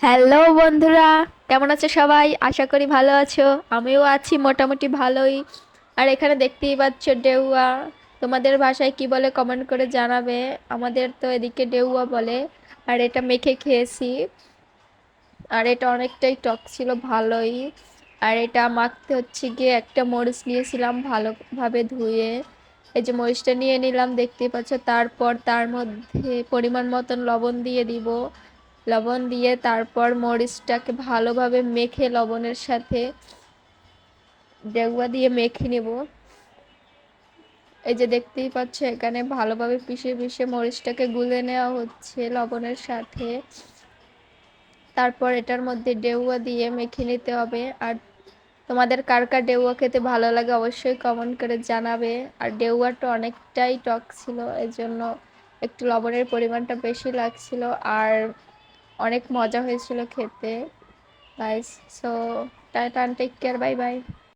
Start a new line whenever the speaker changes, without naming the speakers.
Hello বন্ধুরা, কেমন আছো সবাই? আশা করি ভালো আছো। আমিও আছি মোটামুটি ভালোই। আর এখানে দেখতেই পাচ্ছ ডেউয়া। তোমাদের ভাষায় কি বলে কমেন্ট করে জানাবে। আমাদের তো এদিকে ডেউয়া বলে। আর এটা মেখে খেয়েছি। আর এটা অনেকটাই টক ছিল, ভালোই। আর এটা মাখতে হচ্ছে গিয়ে একটা মরিচ নিয়েছিলাম ভালোভাবে ধুয়ে। এই যে মরিচটা নিয়ে নিলাম, দেখতেই পাচ্ছ। তারপর তার মধ্যে পরিমাণ মতন লবণ দিয়ে দিব। লবণ দিয়ে তারপর মরিচটাকে ভালোভাবে মেখে লবণের সাথে ডেগুয়া দিয়ে মেখে নেব। এই যে দেখতেই পাচ্ছ, এখানে ভালোভাবে পিষে পিষে মরিচটাকে গুলে নেওয়া হচ্ছে লবণের সাথে। তারপর এটার মধ্যে ডেউয়া দিয়ে মেখে নিতে হবে। আর তোমাদের কার কার ডেউয়া খেতে ভালো লাগে অবশ্যই কমেন্ট করে জানাবে। আর ডেউয়াটা অনেকটাই টক ছিল এই জন্য একটু লবণের পরিমাণটা বেশি লাগছিল। আর অনেক মজা হয়েছিল খেতে। Guys so ta ta take care bye bye